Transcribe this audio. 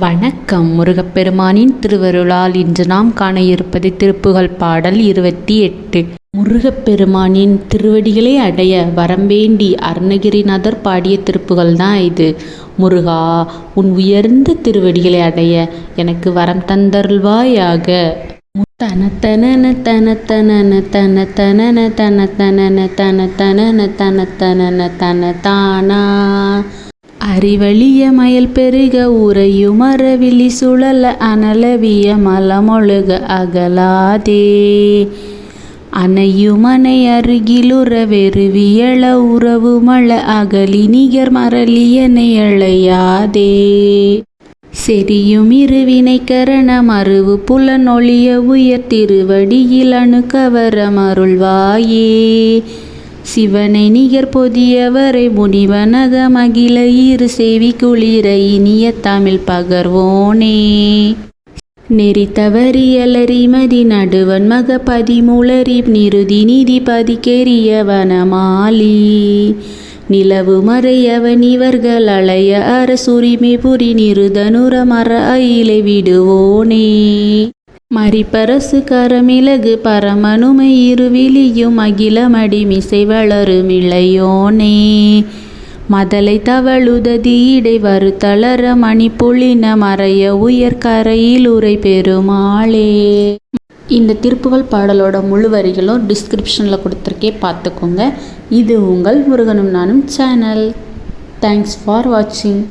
வணக்கம் முருகப்பெருமானின் திருவருளால் இன்று நாம் காண இருப்பது திருப்புகழ் பாடல் இருபத்தி எட்டு. முருகப்பெருமானின் திருவடிகளை அடைய வரம்பேண்டி அருணகிரிநாதர் பாடிய திருப்புகள் தான் இது. முருகா உன் உயர்ந்த திருவடிகளை அடைய எனக்கு வரம் தந்தருள்வாயாக. தன தனன தன தனன தன தனன தன தனன தன தனன தன தனன தன தானா. அறிவழிய மயல் பெருக உறையும் அறவிழி சுழல அனலவிய மலமொழுக அகலாதே. அணையுமனை அருகிலுற வெறுவியள உறவு மழ அகலி நிகர் மரளியனை அழையாதே செரியும் இருவினை கரண மறுவு புலனொழிய உயர் திருவடியில் அணுக்கவர மருள்வாயே சிவனை நிகர் பொதியவரை முனிவனக மகிழ இரு செவி குளிர இனிய தமிழ் பகர்வோனே. நெறி தவறியலறி நடுவன் மக பதிமுளரி நிருதி நிதி பதிக்கெரிய வனமாலி. நிலவு மறையவன் இவர்கள் அலைய அரசுரிமை புரி நிருதனுர மர அயிலை விடுவோனே. மறிப்பரசு கரமிளகு பரமனுமை இருவிழியும் அகிலமடிமிசை வளருமிளையோனே மதலை தவழுததி இடை வருத்தளர மணிப்புளின மறைய உயர் கரையில் உரை பெருமாளே இந்த திருப்புகழ் பாடலோட முழு வரிகளும் டிஸ்கிரிப்ஷனில் கொடுத்துருக்கே பார்த்துக்கோங்க இது உங்கள் முருகனும் நானும் சேனல் தேங்க்ஸ் ஃபார் வாட்சிங்